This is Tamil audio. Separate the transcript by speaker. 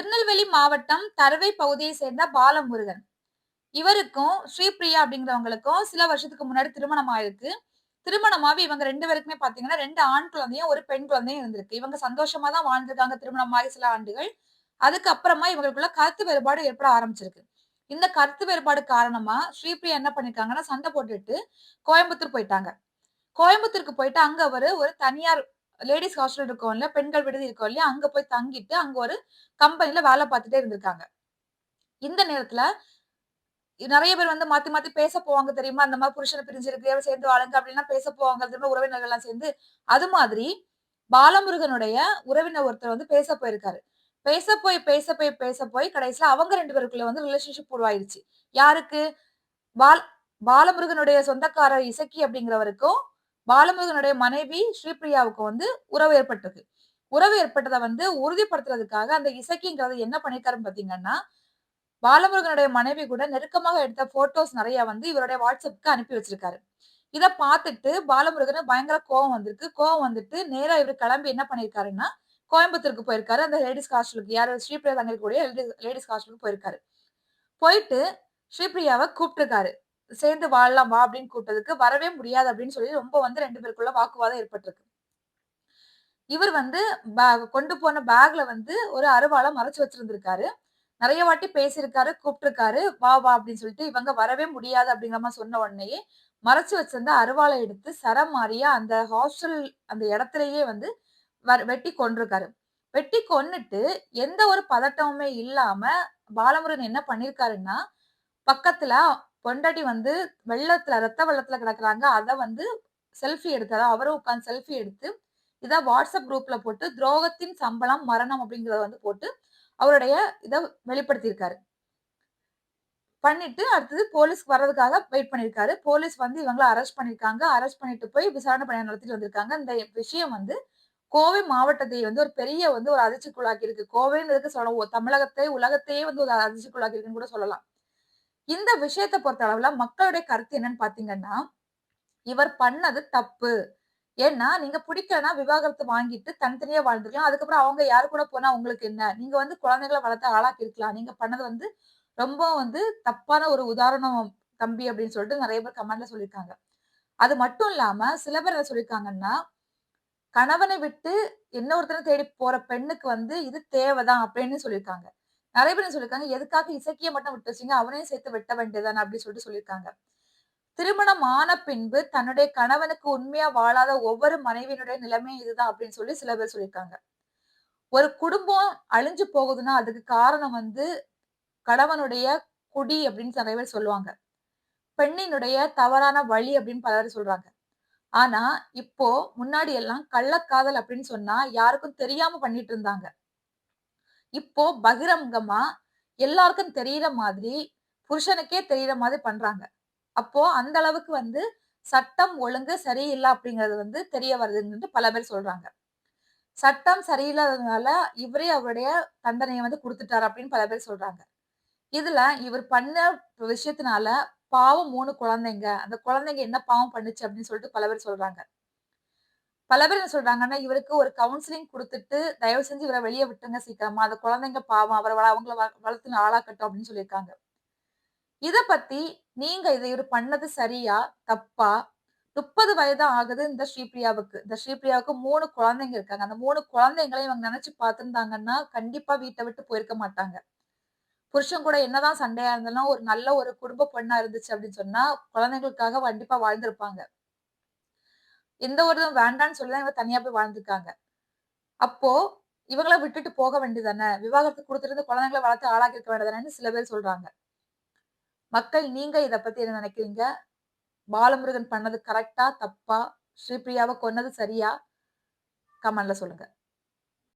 Speaker 1: திருநெல்வேலி மாவட்டம் தருவை பகுதியை சேர்ந்த பாலமுருகன். இவருக்கும் ஸ்ரீபிரியா அப்படிங்கிறவங்களுக்கும் சில வருஷத்துக்கு முன்னாடி திருமணம் ஆயிருக்கு. திருமணமாவி இவங்க ரெண்டு பேருக்குமே பாத்தீங்கன்னா ரெண்டு ஆண் குழந்தையும் ஒரு பெண் குழந்தையும் இருந்திருக்கு. இவங்க சந்தோஷமா தான் வாழ்ந்திருக்காங்க திருமணமாகி சில ஆண்டுகள். அதுக்கப்புறமா இவங்களுக்குள்ள கருத்து வேறுபாடு ஏற்பட ஆரம்பிச்சிருக்கு. இந்த கருத்து வேறுபாடு காரணமா ஸ்ரீபிரியா என்ன பண்ணிருக்காங்கன்னா சண்டை போட்டுட்டு கோயம்புத்தூர் போயிட்டாங்க. கோயம்புத்தூருக்கு போயிட்டு அங்க அவரு ஒரு தனியார் லேடிஸ் ஹாஸ்டல் இருக்கும் இல்லையா பெண்கள் விடுதி இருக்கும் இல்லையா அங்க போய் தங்கிட்டு அங்க ஒரு கம்பெனில வேலை பார்த்துட்டே இருந்திருக்காங்க. இந்த நேரத்துல நிறைய பேர் வந்து மாத்தி மாத்தி பேச போவாங்க தெரியுமா? அந்த மாதிரி புருஷனை பிரிஞ்சிருக்கு சேர்ந்து வாழுங்க அப்படின்னா பேச போவாங்க திரும்ப உறவினர்கள் எல்லாம் சேர்ந்து. அது மாதிரி பாலமுருகனுடைய உறவினர் ஒருத்தர் வந்து பேச போயிருக்காரு. பேச போய் பேச போய் பேச போய் கடைசியில அவங்க ரெண்டு பேருக்குள்ள வந்து ரிலேஷன்ஷிப் உருவாயிருச்சு யாருக்கு? பால் பாலமுருகனுடைய சொந்தக்காரர் இசக்கி அப்படிங்கிறவருக்கும் பாலமுருகனுடைய மனைவி ஸ்ரீபிரியாவுக்கு வந்து உறவு ஏற்பட்டிருக்கு உறவு ஏற்பட்டதை வந்து உறுதிப்படுத்துறதுக்காக அந்த இசக்கிங்கிறது என்ன பண்ணிருக்காருன்னு பாத்தீங்கன்னா பாலமுருகனுடைய மனைவி கூட நெருக்கமாக எடுத்த போட்டோஸ் நிறைய வந்து இவருடைய வாட்ஸ்அப்புக்கு அனுப்பி வச்சிருக்காரு. இதை பார்த்துட்டு பாலமுருகன் பயங்கர கோவம் வந்திருக்கு. கோவம் வந்துட்டு நேரா இவர் கிளம்பி என்ன பண்ணிருக்காருன்னா கோயம்புத்தூருக்கு போயிருக்காரு. அந்த லேடிஸ் ஹாஸ்டலுக்கு யார்? ஸ்ரீபிரியா தங்கக்கூடிய லேடிஸ் ஹாஸ்டலுக்கு போயிருக்காரு. போயிட்டு ஸ்ரீபிரியாவை கூப்பிட்டுருக்காரு. சேர்ந்து வாழலாம் வா அப்படின்னு கூப்பிட்டதுக்கு வரவே முடியாது அப்படின்னு சொல்லி ரொம்ப வந்து ரெண்டு பேருக்குள்ள வாக்குவாதம் ஏற்பட்டிருக்கு. இவர் வந்து கொண்டு போன பேக்ல வந்து ஒரு அருவாளை மறைச்சு வச்சிருந்திருக்காரு. நிறைய வாட்டி பேசியிருக்காரு கூப்பிட்டுருக்காரு வா வா அப்படின்னு சொல்லிட்டு இவங்க வரவே முடியாது அப்படிங்கிற மாதிரி சொன்ன உடனேயே மறைச்சு வச்சிருந்த அருவாளை எடுத்து சரம் மாறியா அந்த ஹாஸ்டல் அந்த இடத்துலயே வந்து வெட்டி கொண்டிருக்காரு வெட்டி கொன்னுட்டு எந்த ஒரு பதட்டமுமே இல்லாம பாலமுருகன் என்ன பண்ணிருக்காருன்னா பக்கத்துல பொண்டாட்டி வந்து வெள்ளத்துல ரத்த வெள்ளத்துல கிடக்குறாங்க. அதை வந்து செல்ஃபி எடுத்தாரு அவரும் உட்காந்து செல்ஃபி எடுத்து இதை வாட்ஸ்அப் குரூப்ல போட்டு துரோகத்தின் சம்பளம் மரணம் அப்படிங்கறத வந்து போட்டு அவருடைய இதை வெளிப்படுத்தியிருக்காரு. பண்ணிட்டு அடுத்தது போலீஸ் வர்றதுக்காக வெயிட் பண்ணியிருக்காரு. போலீஸ் வந்து இவங்களை அரெஸ்ட் பண்ணியிருக்காங்க. அரெஸ்ட் பண்ணிட்டு போய் விசாரணை பணியை நடத்திட்டு வந்திருக்காங்க. இந்த விஷயம் வந்து கோவை மாவட்டத்தை வந்து ஒரு பெரிய வந்து ஒரு அதிர்ச்சிக்குள்ளாக்கி இருக்கு கோவைன்றதுக்கு சொல்ல தமிழகத்தை உலகத்தையே வந்து ஒரு அதிர்ச்சிக்குள்ளாக்கி இருக்குன்னு கூட சொல்லலாம். இந்த விஷயத்தை பொறுத்த அளவுல மக்களுடைய கருத்து என்னன்னு பாத்தீங்கன்னா இவர் பண்ணது தப்பு. ஏன்னா நீங்க பிடிக்கலன்னா விவாகரத்து வாங்கிட்டு தனித்தனியா வாழ்ந்துக்கலாம். அதுக்கப்புறம் அவங்க யாரு கூட போனா உங்களுக்கு என்ன? நீங்க வந்து குழந்தைகளை வளர்த்து ஆளாக்கி இருக்கலாம். நீங்க பண்ணது வந்து ரொம்ப வந்து தப்பான ஒரு உதாரணம் தம்பி அப்படின்னு சொல்லிட்டு நிறைய பேர் கமெண்ட்ல சொல்லியிருக்காங்க. அது மட்டும் இல்லாம சில பேர் என்ன சொல்லியிருக்காங்கன்னா கணவனை விட்டு இன்னொருத்தனை தேடி போற பெண்ணுக்கு வந்து இது தேவைதான் அப்படின்னு சொல்லியிருக்காங்க. நிறைய பேர் சொல்லியிருக்காங்க எதுக்காக இசக்கிய மட்டும் விட்டு வச்சிங்க? அவனையும் சேர்த்து வெட்ட வேண்டியதானே அப்படின்னு சொல்லிட்டு சொல்லியிருக்காங்க திருமணம் ஆன பின்பு தன்னுடைய கணவனுக்கு உண்மையா வாழாத ஒவ்வொரு மனைவியினுடைய நிலைமை இதுதான் அப்படின்னு சொல்லி சில பேர் சொல்லியிருக்காங்க ஒரு குடும்பம் அழிஞ்சு போகுதுன்னா அதுக்கு காரணம் வந்து கணவனுடைய குடி அப்படின்னு நிறைய பேர் சொல்லுவாங்க. பெண்ணினுடைய தவறான வழி அப்படின்னு பலர் சொல்றாங்க. ஆனா இப்போ முன்னாடி எல்லாம் கள்ளக்காதல் அப்படின்னு சொன்னா யாருக்கும் தெரியாம பண்ணிட்டு இருந்தாங்க. இப்போ பகிரங்கமா எல்லாருக்கும் தெரியற மாதிரி புருஷனுக்கே தெரியற மாதிரி பண்றாங்க. அப்போ அந்த அளவுக்கு வந்து சட்டம் ஒழுங்கு சரியில்லை அப்படிங்கிறது வந்து தெரிய வருதுன்னு பல பேர் சொல்றாங்க. சட்டம் சரியில்லாததுனால இவரே அவருடைய தண்டனையை வந்து கொடுத்துட்டாரு அப்படின்னு பல பேர் சொல்றாங்க. இதுல இவர் பண்ண விஷயத்தினால பாவம் மூணு குழந்தைங்க அந்த குழந்தைங்க என்ன பாவம் பண்ணுச்சு அப்படின்னு சொல்லிட்டு பல பேர் சொல்றாங்க. பல பேர் என்ன சொல்றாங்கன்னா இவருக்கு ஒரு கவுன்சிலிங் கொடுத்துட்டு தயவு செஞ்சு இவரை வெளியே விட்டுங்க சீக்கிரமா. அந்த குழந்தைங்க பாவம் அவரை அவங்கள வளர்த்து ஆளாக்கட்டும் அப்படின்னு சொல்லியிருக்காங்க. இத பத்தி நீங்க இதை இவர் பண்ணது சரியா? தப்பா? முப்பது வயது ஆகுது இந்த ஸ்ரீபிரியாவுக்கு. இந்த ஸ்ரீபிரியாவுக்கு மூணு குழந்தைங்க இருக்காங்க. அந்த மூணு குழந்தைங்களையும் இவங்க நினைச்சு பார்த்திருந்தாங்கன்னா கண்டிப்பா வீட்டை விட்டு போயிருக்க மாட்டாங்க. புருஷன் கூட என்னதான் சண்டையா இருந்தாலும் ஒரு நல்ல ஒரு குடும்ப பொண்ணா இருந்துச்சு அப்படின்னு சொன்னா குழந்தைங்களுக்காக கண்டிப்பா வாழ்ந்திருப்பாங்க. எந்த ஒரு இதுவும் வேண்டான்னு சொல்லிதான் இவங்க தனியா போய் வாழ்ந்துருக்காங்க. அப்போ இவங்கள விட்டுட்டு போக வேண்டியதானே விவாகரத்து கொடுத்துருந்து குழந்தைங்களை வளர்த்து ஆளாக்கி இருக்க வேண்டியதானு சில பேர் சொல்றாங்க. மக்கள் நீங்க இத பத்தி என்ன நினைக்கிறீங்க? பாலமுருகன் பண்ணது கரெக்டா தப்பா? ஸ்ரீபிரியாவை கொன்னது சரியா? கமெண்ட்ல சொல்லுங்க.